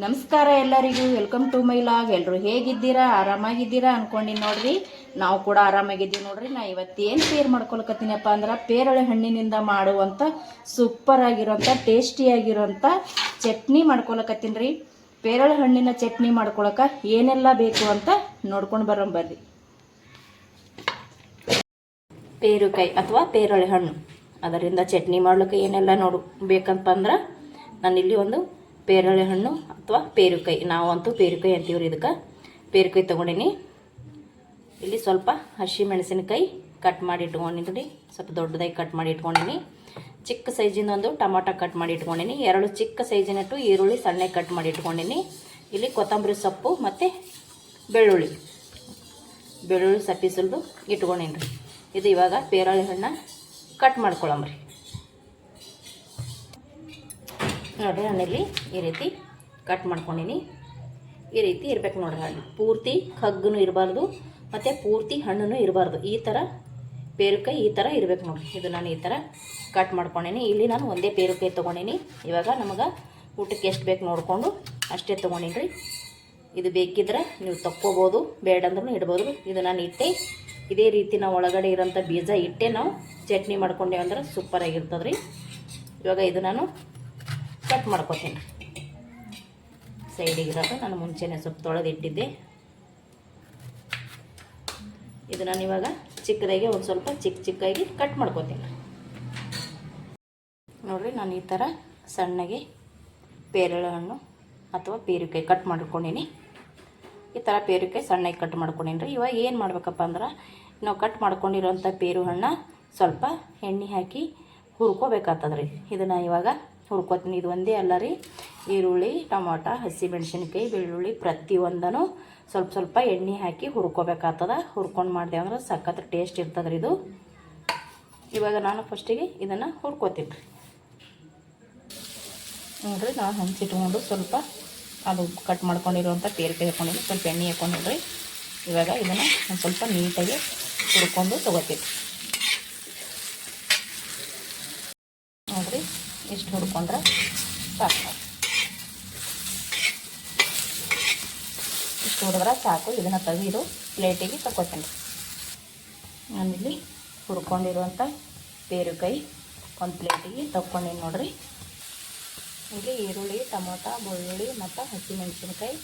ನಮಸ್ಕಾರ ಎಲ್ಲರಿಗೂ welcome to my log ಎಲ್ಲರೂ ಹೇಗಿದ್ದೀರಾ? ಆರಾಮಾಗಿದ್ದೀರಾ ಅನ್ಕೊಂಡು ನೋಡ್ರಿ. ನಾವು ಕೂಡ ಆರಾಮಾಗಿದ್ದೀವಿ ನೋಡ್ರಿ. ನಾ ಇವತ್ತು ಏನು ಶೇರ್ ಮಾಡ್ಕೊಳಕತ್ತೀನಪ್ಪ ಅಂದ್ರೆ, ಪೇರಳೆ ಹಣ್ಣಿನಿಂದ ಮಾಡುವಂಥ ಸೂಪರ್ ಆಗಿರೋಂಥ ಟೇಸ್ಟಿಯಾಗಿರೋಂಥ ಚಟ್ನಿ ಮಾಡ್ಕೊಳಕತ್ತೀನಿ ರೀ ಪೇರಳೆ ಹಣ್ಣಿನ ಚಟ್ನಿ ಮಾಡ್ಕೊಳಕ ಏನೆಲ್ಲ ಬೇಕು ಅಂತ ನೋಡ್ಕೊಂಡು ಬರೋಣ ಬರ್ರಿ. ಪೇರುಕಾಯಿ ಅಥವಾ ಪೇರಳೆ ಹಣ್ಣು. ಅದರಿಂದ ಚಟ್ನಿ ಮಾಡ್ಲಿಕ್ಕೆ ಏನೆಲ್ಲ ನೋಡು ಬೇಕಂತ ಅಂದ್ರೆ ನಾನಿಲ್ಲಿ ಒಂದು ಪೇರಳೆ ಹಣ್ಣು ಅಥವಾ ಪೇರುಕಾಯಿ. ನಾವಂತೂ ಪೇರುಕಾಯಿ ಅಂತೀವ್ರಿ ಇದಕ್ಕೆ. ಪೇರುಕಾಯಿ ತೊಗೊಂಡೀನಿ. ಇಲ್ಲಿ ಸ್ವಲ್ಪ ಹಸಿ ಮೆಣಸಿನಕಾಯಿ ಕಟ್ ಮಾಡಿ ಇಟ್ಕೊಂಡಿನಿ ಸ್ವಲ್ಪ ದೊಡ್ಡದಾಗಿ ಕಟ್ ಮಾಡಿ ಇಟ್ಕೊಂಡಿನಿ. ಚಿಕ್ಕ ಸೈಜಿಂದ ಒಂದು ಟೊಮಾಟೊ ಕಟ್ ಮಾಡಿ ಇಟ್ಕೊಂಡಿನಿ. ಎರಡು ಚಿಕ್ಕ ಸೈಜಿನಟ್ಟು ಈರುಳ್ಳಿ ಸಣ್ಣ ಕಟ್ ಮಾಡಿ ಇಟ್ಕೊಂಡಿನಿ. ಇಲ್ಲಿ ಕೊತ್ತಂಬರಿ ಸೊಪ್ಪು ಮತ್ತು ಬೆಳ್ಳುಳ್ಳಿ. ಬೆಳ್ಳುಳ್ಳಿ ಸಪ್ಪಿ ಇಟ್ಕೊಂಡಿನಿ ಇಟ್ಕೊಂಡೀನಿ ರೀ ಇದು ಇವಾಗ ಪೇರಳೆ ಹಣ್ಣ ಕಟ್ ಮಾಡ್ಕೊಳಮ್ರಿ. ನೋಡಿರಿ ಇಲ್ಲಿ ಈ ರೀತಿ ಕಟ್ ಮಾಡ್ಕೊಂಡಿನಿ. ಈ ರೀತಿ ಇರ್ಬೇಕು ನೋಡ್ರಿ ಹಣ್ಣು ಪೂರ್ತಿ ಕಗ್ಗು ಇರಬಾರ್ದು, ಮತ್ತು ಪೂರ್ತಿ ಹಣ್ಣು ಇರಬಾರ್ದು. ಈ ಥರ ಪೇರುಕಾಯಿ ಈ ಥರ ಇರ್ಬೇಕು ನೋಡ್ರಿ. ಇದು ನಾನು ಈ ಥರ ಕಟ್ ಮಾಡ್ಕೊಂಡೀನಿ. ಇಲ್ಲಿ ನಾನು ಒಂದೇ ಪೇರುಕಾಯಿ ತೊಗೊಂಡೀನಿ. ಇವಾಗ ನಮಗೆ ಊಟಕ್ಕೆ ಎಷ್ಟು ಬೇಕು ನೋಡಿಕೊಂಡು ಅಷ್ಟೇ ತೊಗೊಂಡಿನಿ ಇದು ಬೇಕಿದ್ರೆ ನೀವು ತಕ್ಕೋಬೋದು, ಬೇಡ ಅಂದ್ರೂ ಇಡ್ಬೋದು. ಇದು ನಾನು ಇಟ್ಟೆ. ಇದೇ ರೀತಿ ನಾವು ಒಳಗಡೆ ಇರೋಂಥ ಬೀಜ ಇಟ್ಟೆ ನಾವು ಚಟ್ನಿ ಮಾಡ್ಕೊಂಡೇವೆ ಅಂದ್ರೆ ಸೂಪರಾಗಿರ್ತದೆ ರೀ ಇವಾಗ ಇದು ನಾನು ಕಟ್ ಮಾಡ್ಕೊತೀನಿ. ಸೈಡಿಗೆ ಇರೋದು ನಾನು ಮುಂಚೆನೇ ಸ್ವಲ್ಪ ತೊಳೆದಿಟ್ಟಿದ್ದೆ ಇದು ನಾನು ಇವಾಗ ಚಿಕ್ಕದಾಗಿ ಒಂದು ಸ್ವಲ್ಪ ಚಿಕ್ಕ ಚಿಕ್ಕಾಗಿ ಕಟ್ ಮಾಡ್ಕೊತೀನಿ. ನೋಡಿರಿ, ನಾನು ಈ ಥರ ಸಣ್ಣಗೆ ಪೇರಳೆ ಹಣ್ಣು ಅಥವಾ ಪೇರುಕಾಯಿ ಕಟ್ ಮಾಡ್ಕೊಂಡೀನಿ. ಈ ಥರ ಪೇರುಕಾಯಿ ಸಣ್ಣಗೆ ಕಟ್ ಮಾಡ್ಕೊಂಡೀನಿ ರೀ ಇವಾಗ ಏನು ಮಾಡ್ಬೇಕಪ್ಪ ಅಂದ್ರೆ, ನಾವು ಕಟ್ ಮಾಡ್ಕೊಂಡಿರೋಂಥ ಪೇರು ಹಣ್ಣು ಸ್ವಲ್ಪ ಎಣ್ಣೆ ಹಾಕಿ ಹುರ್ಕೋಬೇಕಾಗ್ತದ್ರಿ ಇದನ್ನು ಇವಾಗ ಹುರ್ಕೋತೀನಿ ಇದು ಒಂದೇ ಅಲ್ಲ ರೀ. ಈರುಳ್ಳಿ, ಟೊಮಾಟ, ಹಸಿಮೆಣ್ಸಿನ್ಕಾಯಿ, ಬೆಳ್ಳುಳ್ಳಿ ಪ್ರತಿಯೊಂದನು ಸ್ವಲ್ಪ ಸ್ವಲ್ಪ ಎಣ್ಣೆ ಹಾಕಿ ಹುರ್ಕೋಬೇಕಾಗ್ತದ. ಹುರ್ಕೊಂಡು ಮಾಡಿದೆ ಅಂದ್ರೆ ಸಖತ್ ಟೇಸ್ಟ್ ಇರ್ತದೆ ರೀ ಇದು. ಇವಾಗ ನಾನು ಫಸ್ಟಿಗೆ ಇದನ್ನು ಹುರ್ಕೋತೀನಿ ರೀ. ನೋಡಿರಿ ನಾನು ಹಂಚಿಟ್ಕೊಂಡು ಸ್ವಲ್ಪ ಅದು ಕಟ್ ಮಾಡ್ಕೊಂಡಿರುವಂಥ ಪೇರಿಕಾಯಿ ಹಾಕೊಂಡಿದ್ದು ಸ್ವಲ್ಪ ಎಣ್ಣೆ ಹಾಕೊಂಡಿದ್ರಿ ಇವಾಗ ಇದನ್ನು ಒಂದು ಸ್ವಲ್ಪ ನೀಟಾಗಿ ಹುರ್ಕೊಂಡು ತೊಗೋತೀನಿ ನೋಡಿರಿ ಇಷ್ಟು ಹುಡ್ಕೊಂಡ್ರೆ ಸಾಕು. ಇಷ್ಟು ಹುಡಿದ್ರೆ ಸಾಕು. ಇದನ್ನು ತೆಗೆದು ಪ್ಲೇಟಿಗೆ ತಗೋತೀನಿ ಆಮೇಲೆ ಹುರ್ಕೊಂಡಿರುವಂಥ ಬೇರುಕಾಯಿ ಒಂದು ಪ್ಲೇಟಿಗೆ ತಗೊಂಡಿನಿ ನೋಡಿರಿ. ಇಲ್ಲಿ ಈರುಳ್ಳಿ, ಟೊಮೊಟೊ, ಬೆಳ್ಳುಳ್ಳಿ ಮತ್ತು ಹಸಿಮೆಣಸಿನ್ಕಾಯಿ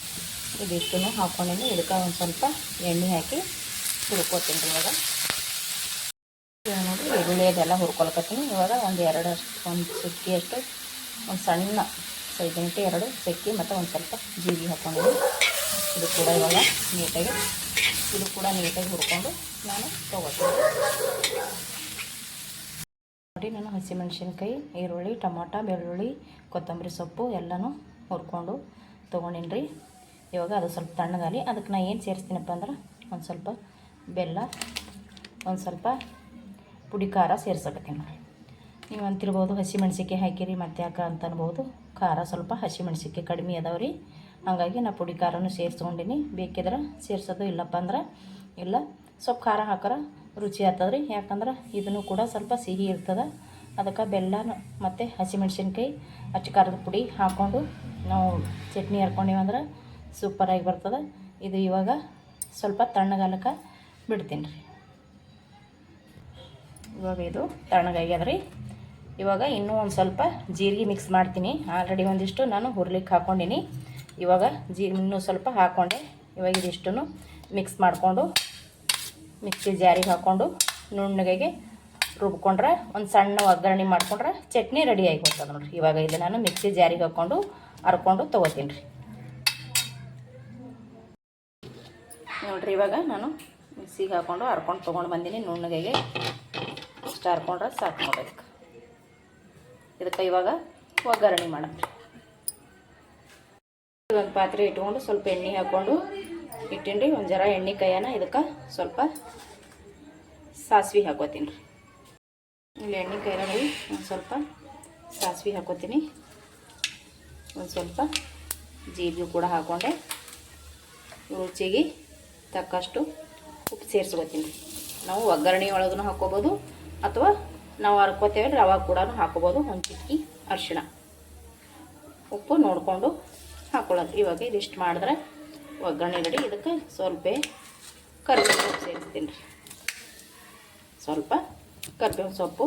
ಇದಿಷ್ಟು ಹಾಕ್ಕೊಂಡಿನಿ ಇದಕ್ಕೆ ಒಂದು ಸ್ವಲ್ಪ ಎಣ್ಣೆ ಹಾಕಿ ಹುಡ್ಕೋತೀನಿ ರೀ ಇವಾಗ ಈರುಳ್ಳಿ ಅದೆಲ್ಲ ಹುರ್ಕೊಳ್ಕತ್ತೀನಿ. ಇವಾಗ ಒಂದು ಎರಡು ಒಂದು ಸಿಕ್ಕಿ ಅಷ್ಟು, ಒಂದು ಸಣ್ಣ ಸೈಜಿನಕ್ಕೆ ಎರಡು ಚಕ್ಕಿ ಮತ್ತು ಒಂದು ಸ್ವಲ್ಪ ಜೀವಿ ಹಾಕ್ಕೊಂಡಿದ್ದೀನಿ ಇದು ಕೂಡ ಇವಾಗ ನೀಟಾಗಿ, ಇದು ಕೂಡ ನೀಟಾಗಿ ಹುರ್ಕೊಂಡು ನಾನು ತೊಗೋತೀನಿ ನೋಡಿ ನಾನು ಹಸಿಮೆಣ್ಸಿನ್ಕಾಯಿ, ಈರುಳ್ಳಿ, ಟೊಮಾಟೊ, ಬೆಳ್ಳುಳ್ಳಿ, ಕೊತ್ತಂಬರಿ ಸೊಪ್ಪು ಎಲ್ಲನೂ ಹುರ್ಕೊಂಡು ತೊಗೊಂಡಿನಿ ಇವಾಗ ಅದು ಸ್ವಲ್ಪ ತಣ್ಣಗಾಲಿ ಅದಕ್ಕೆ ನಾನು ಏನು ಸೇರಿಸ್ತೀನಪ್ಪ ಅಂದ್ರೆ ಒಂದು ಸ್ವಲ್ಪ ಬೆಲ್ಲ, ಒಂದು ಸ್ವಲ್ಪ ಪುಡಿ ಖಾರ ಸೇರ್ಸಕತ್ತೀನಿ ನೋಡಿ ನೀವು ಅಂತಿರ್ಬೋದು ಹಸಿಮೆಣ್ಸಿಕಾಯಿ ಹಾಕಿರಿ, ಮತ್ತೆ ಯಾಕೆ ಅಂತ ಅನ್ಬೋದು. ಖಾರ ಸ್ವಲ್ಪ ಹಸಿಮೆಣ್ಸಿಕಾಯಿ ಕಡಿಮೆ ಅದಾವೆ ರೀ. ಹಾಗಾಗಿ ನಾ ಪುಡಿ ಖಾರನೂ ಸೇರಿಸ್ಕೊಂಡಿನಿ. ಬೇಕಿದ್ರೆ ಸೇರಿಸೋದು ಇಲ್ಲಪ್ಪ ಅಂದ್ರೆ ಇಲ್ಲ. ಸ್ವಲ್ಪ ಖಾರ ಹಾಕ್ರೆ ರುಚಿ ಆಗ್ತದೆ ರೀ. ಯಾಕಂದ್ರೆ ಇದನ್ನು ಕೂಡ ಸ್ವಲ್ಪ ಸಿಹಿ ಇರ್ತದೆ. ಅದಕ್ಕೆ ಬೆಲ್ಲ ಮತ್ತು ಹಸಿಮೆಣ್ಸಿನ್ಕಾಯಿ ಅಚ್ಚ ಖಾರದ ಪುಡಿ ಹಾಕ್ಕೊಂಡು ನಾವು ಚಟ್ನಿ ಅಂದ್ರೆ ಸೂಪರಾಗಿ ಬರ್ತದೆ. ಇದು ಇವಾಗ ಸ್ವಲ್ಪ ತಣ್ಣಗಾಲಕ್ಕೆ ಬಿಡ್ತೀನಿ ರೀ ಇವಾಗ ಇದು ತಣ್ಣಗಾಗ್ಯದ್ರಿ ಇವಾಗ ಇನ್ನೂ ಒಂದು ಸ್ವಲ್ಪ ಜೀರಿಗೆ ಮಿಕ್ಸ್ ಮಾಡ್ತೀನಿ. ಆಲ್ರೆಡಿ ಒಂದಿಷ್ಟು ನಾನು ಹುರ್ಲಿಕ್ಕೆ ಹಾಕ್ಕೊಂಡಿನಿ ಇವಾಗ ಜೀರಿಗೆ ಇನ್ನೂ ಸ್ವಲ್ಪ ಹಾಕ್ಕೊಂಡೆ ಇವಾಗ ಇದಿಷ್ಟು ಮಿಕ್ಸ್ ಮಾಡಿಕೊಂಡು, ಮಿಕ್ಸಿ ಜಾರಿಗೆ ಹಾಕ್ಕೊಂಡು ನುಣ್ಣಗೆ ರುಬ್ಕೊಂಡ್ರೆ, ಒಂದು ಸಣ್ಣ ಒಗ್ಗರಣೆ ಮಾಡ್ಕೊಂಡ್ರೆ ಚಟ್ನಿ ರೆಡಿ ಆಗಿ ಹೋಗ್ತದೆ ನೋಡಿರಿ. ಇವಾಗ ಇದು ನಾನು ಮಿಕ್ಸಿ ಜಾರಿಗೆ ಹಾಕ್ಕೊಂಡು ಹರ್ಕೊಂಡು ತೊಗೋತೀನಿ ರೀ. ನೋಡಿರಿ ಇವಾಗ ನಾನು ಮಿಕ್ಸಿಗೆ ಹಾಕ್ಕೊಂಡು ಹರ್ಕೊಂಡು ತೊಗೊಂಡು ಬಂದೀನಿ ನುಣ್ಣಗೆ ಇಷ್ಟು ಹರ್ಕೊಂಡ್ರೆ ಸಾಕು ನೋಡೋದಕ್ಕೆ ಇದಕ್ಕೆ ಇವಾಗ ಒಗ್ಗರಣೆ ಮಾಡೋಣ ಒಂದು ಪಾತ್ರೆ ಇಟ್ಕೊಂಡು ಸ್ವಲ್ಪ ಎಣ್ಣೆ ಹಾಕ್ಕೊಂಡು ಇಟ್ಟಿನಿ ಒಂದು ಜರ ಎಣ್ಣೆ ಕೈಯನ ಇದಕ್ಕೆ ಸ್ವಲ್ಪ ಸಾಸಿವೆ ಹಾಕೋತೀನಿ ರೀ ಇಲ್ಲಿ ಎಣ್ಣೆ ಕೈಯಲ್ಲಿ ಒಂದು ಸ್ವಲ್ಪ ಸಾಸಿವೆ ಹಾಕೋತೀನಿ. ಒಂದು ಸ್ವಲ್ಪ ಜೀರಿಗೆ ಕೂಡ ಹಾಕ್ಕೊಂಡೆ ರುಚಿಗೆ ತಕ್ಕಷ್ಟು ಉಪ್ಪು ಸೇರಿಸ್ಕೊತೀನಿ ನಾವು ಒಗ್ಗರಣೆ ಒಳಗೂ ಹಾಕ್ಕೋಬೋದು ಅಥವಾ ನಾವು ಹರ್ಕೋತೇವೆ ಅವಾಗ ಕೂಡ ಹಾಕೋಬೋದು. ಒಂದು ಚಿಕ್ಕಿ ಅರಿಶಿಣ. ಉಪ್ಪು ನೋಡಿಕೊಂಡು ಹಾಕೊಳ್ಳೋದು. ಇವಾಗ ಇದಿಷ್ಟು ಮಾಡಿದ್ರೆ ಒಗ್ಗರಣೆ ರೆಡಿ. ಇದಕ್ಕೆ ಸ್ವಲ್ಪ ಕರಿಬೇವು ಸೊಪ್ಪು ಸೇರಿಸ್ತೀನಿ ರೀ. ಸ್ವಲ್ಪ ಕರ್ಬೇವು ಸೊಪ್ಪು.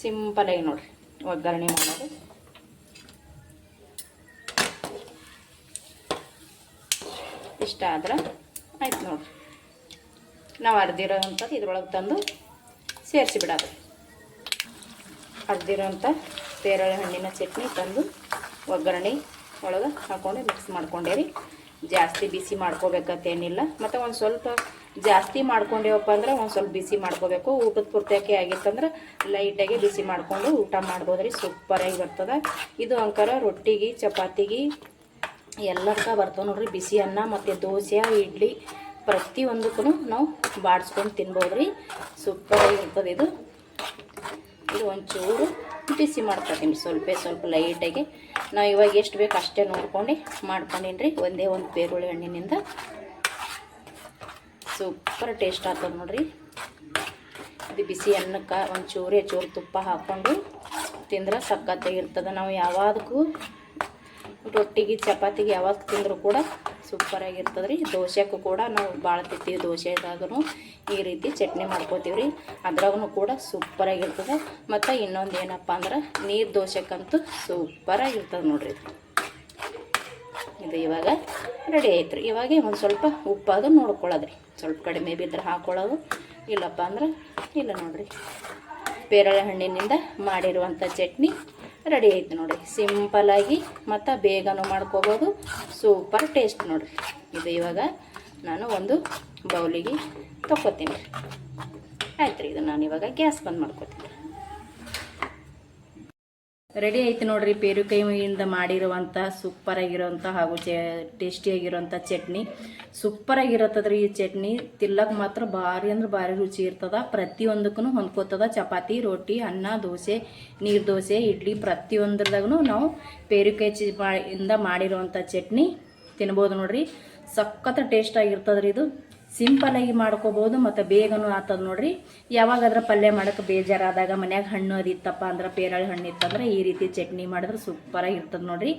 ಸಿಂಪಲಾಗಿ ನೋಡಿರಿ. ಒಗ್ಗರಣೆ ಮಾಡೋದು. ಇಷ್ಟ ಆದ್ರೆ ಆಯ್ತು ನೋಡಿರಿ. ನಾವು ಅರ್ದಿರೋ ಅಂಥದ್ದು ಇದ್ರೊಳಗೆ ತಂದು ಸೇರಿಸಿ ಬಿಡೋದು ಅರ್ದಿರೋಂಥ ಪೇರಳೆ ಹಣ್ಣಿನ ಚಟ್ನಿ ತಂದು ಒಗ್ಗರಣೆ ಒಳಗೆ ಹಾಕೊಂಡು ಮಿಕ್ಸ್ ಮಾಡ್ಕೊಂಡೇರಿ ಜಾಸ್ತಿ ಬಿಸಿ ಮಾಡ್ಕೋಬೇಕಂತೇನಿಲ್ಲ ಮತ್ತು ಒಂದು ಸ್ವಲ್ಪ ಜಾಸ್ತಿ ಮಾಡ್ಕೊಂಡೇವಪ್ಪ ಅಂದ್ರೆ ಒಂದು ಸ್ವಲ್ಪ ಬಿಸಿ ಮಾಡ್ಕೋಬೇಕು. ಊಟದ ಪೂರ್ತಿಯಾಗಿ ಆಗಿತ್ತಂದ್ರೆ ಲೈಟಾಗಿ ಬಿಸಿ ಮಾಡಿಕೊಂಡು ಊಟ ಮಾಡ್ಬೋದು ರೀ. ಸೂಪರಾಗಿ ಬರ್ತದೆ. ಇದು ಅಂಕರ ರೊಟ್ಟಿಗೆ, ಚಪಾತಿಗೆ ಎಲ್ಲರ್ಕ ಬರ್ತವೆ ನೋಡ್ರಿ. ಬಿಸಿ ಅನ್ನ ಮತ್ತು ದೋಸೆ, ಇಡ್ಲಿ ಪ್ರತಿಯೊಂದಕ್ಕೂ ನಾವು ಬಾಡಿಸ್ಕೊಂಡು ತಿನ್ಬೋದು ರೀ. ಸೂಪರಾಗಿ ಆಗಿರ್ತದೆ ಇದು. ಇದು ಒಂಚೂರು ಬಿಸಿ ಮಾಡ್ಕೊತೀನಿ ಸ್ವಲ್ಪ ಸ್ವಲ್ಪ ಲೈಟಾಗಿ ನಾವು ಇವಾಗ ಎಷ್ಟು ಬೇಕು ಅಷ್ಟೇ ನೋಡ್ಕೊಂಡು ಮಾಡ್ಕೊಂಡೀನಿ ರೀ. ಒಂದೇ ಒಂದು ಪೇರುಳಿ ಹಣ್ಣಿನಿಂದ. ಸೂಪರ್ ಟೇಸ್ಟ್ ಆಗ್ತದೆ ನೋಡ್ರಿ. ಇದು ಬಿಸಿ ಅನ್ನಕ್ಕೆ ಒಂದು ಚೂರೇ ಚೂರು ತುಪ್ಪ ಹಾಕ್ಕೊಂಡು ತಿಂದ್ರೆ ಸಕ್ಕತ್ತಾಗಿರ್ತದೆ ನಾವು ಯಾವಾದಕ್ಕೂ ರೊಟ್ಟಿಗೆ, ಚಪಾತಿಗೆ ಯಾವಾಗ ತಿಂದರೂ ಕೂಡ ಸೂಪರಾಗಿರ್ತದೆ ರೀ ದೋಸೆಕ್ಕೂ ಕೂಡ ನಾವು ಭಾಳ ತಿಂತೀವಿ ದೋಸೆದಾಗೂ ಈ ರೀತಿ ಚಟ್ನಿ ಮಾಡ್ಕೋತೀವಿ ರೀ ಅದ್ರಾಗೂ ಕೂಡ ಸೂಪರಾಗಿರ್ತದೆ ಮತ್ತು ಇನ್ನೊಂದು ಏನಪ್ಪ ಅಂದ್ರೆ ನೀರು ದೋಸೆಕ್ಕಂತೂ ಸೂಪರಾಗಿರ್ತದೆ ನೋಡ್ರಿ ಇದು. ಇವಾಗ ರೆಡಿ ಆಯ್ತು ರೀ ಇವಾಗ ಒಂದು ಸ್ವಲ್ಪ ಉಪ್ಪಾದ್ರೂ ನೋಡ್ಕೊಳ್ಳೋದು ರೀ ಸ್ವಲ್ಪ ಕಡಿಮೆ ಬಿದ್ದರೆ ಹಾಕೊಳ್ಳೋದು ಇಲ್ಲಪ್ಪ ಅಂದ್ರೆ, ಇಲ್ಲ ನೋಡಿರಿ. ಪೇರಳೆ ಹಣ್ಣಿನಿಂದ ಮಾಡಿರುವಂಥ ಚಟ್ನಿ. ರೆಡಿ ಐತೆ ನೋಡಿ. ಸಿಂಪಲಾಗಿ ಮತ್ತು ಬೇಗನೂ ಮಾಡ್ಕೋಬೋದು. ಸೂಪರ್ ಟೇಸ್ಟ್ ನೋಡಿರಿ. ಇದು ಇವಾಗ ನಾನು ಒಂದು ಬೌಲಿಗೆ ತೊಗೋತೀನಿ ಆಯ್ತು ರೀ ಇದು ನಾನು ಇವಾಗ ಗ್ಯಾಸ್ ಬಂದ್ ಮಾಡ್ಕೋತೀನಿ. ರೆಡಿ ಆಯ್ತು ನೋಡ್ರಿ ಪೇರುಕೈಯಿಂದ ಮಾಡಿರುವಂಥ ಸೂಪರಾಗಿರೋಂಥ ಹಾಗೂ ಚೆ ಟೇಸ್ಟಿಯಾಗಿರೋಂಥ ಚಟ್ನಿ. ಸೂಪರ್ ರೀ ಈ ಚಟ್ನಿ. ತಿಲ್ಲಕ್ಕೆ ಮಾತ್ರ ಭಾರಿ ಅಂದ್ರೆ ಭಾರಿ ರುಚಿ ಇರ್ತದ. ಪ್ರತಿಯೊಂದಕ್ಕೂ ಹೊಂದ್ಕೋತದ. ಚಪಾತಿ ರೊಟ್ಟಿ ಅನ್ನ, ದೋಸೆ, ನೀರು ದೋಸೆ, ಇಡ್ಲಿ ಪ್ರತಿಯೊಂದ್ರದಾಗೂ ನಾವು ಪೇರುಕಾಯಿ ಚಿ ಇಂದ ಮಾಡಿರುವಂಥ ಚಟ್ನಿ ತಿನ್ಬೋದು ನೋಡ್ರಿ. ಸಖತ್ ಟೇಸ್ಟ್ ಆಗಿರ್ತದ್ರಿ ಇದು. ಸಿಂಪಲಾಗಿ ಮಾಡ್ಕೋಬೋದು, ಮತ್ತು ಬೇಗನೂ ಆಗ್ತದೆ ನೋಡ್ರಿ. ಯಾವಾಗಾದ್ರೆ ಪಲ್ಯ ಮಾಡೋಕೆ ಬೇಜಾರಾದಾಗ ಮನ್ಯಾಗ ಹಣ್ಣು ಅದಿತ್ತಪ್ಪ ಅಂದ್ರೆ ಪೇರಳೆ ಹಣ್ಣು ಇತ್ತಂದ್ರೆ ಈ ರೀತಿ ಚಟ್ನಿ ಮಾಡಿದ್ರೆ ಸೂಪರಾಗಿ ಇರ್ತದೆ ನೋಡ್ರಿ.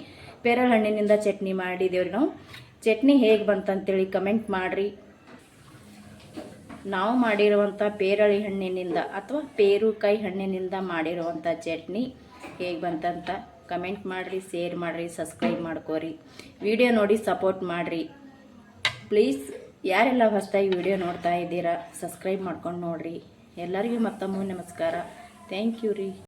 ಪೇರಳೆ ಹಣ್ಣಿನಿಂದ ಚಟ್ನಿ ಮಾಡಿದೇವ್ರಿ ನಾವು. ಚಟ್ನಿ ಹೇಗೆ ಬಂತಂತೇಳಿ ಕಮೆಂಟ್ ಮಾಡಿರಿ. ನಾವು ಮಾಡಿರುವಂಥ ಪೇರಳೆ ಹಣ್ಣಿನಿಂದ ಅಥವಾ ಪೇರುಕಾಯಿ ಹಣ್ಣಿನಿಂದ ಮಾಡಿರುವಂಥ ಚಟ್ನಿ ಹೇಗೆ ಬಂತಂತ ಕಮೆಂಟ್ ಮಾಡಿರಿ, ಶೇರ್ ಮಾಡಿರಿ, ಸಬ್ಸ್ಕ್ರೈಬ್ ಮಾಡ್ಕೋರಿ. ವಿಡಿಯೋ ನೋಡಿ ಸಪೋರ್ಟ್ ಮಾಡಿರಿ. ಪ್ಲೀಸ್. ಯಾರೆಲ್ಲ ಹೊಸದಾಗಿ ವಿಡಿಯೋ ನೋಡ್ತಾ ಇದ್ದೀರಾ ಸಬ್ಸ್ಕ್ರೈಬ್ ಮಾಡ್ಕೊಂಡು ನೋಡಿರಿ. ಎಲ್ಲರಿಗೂ ಮತ್ತೊಮ್ಮೆ ನಮಸ್ಕಾರ. ಥ್ಯಾಂಕ್ ಯು ರೀ.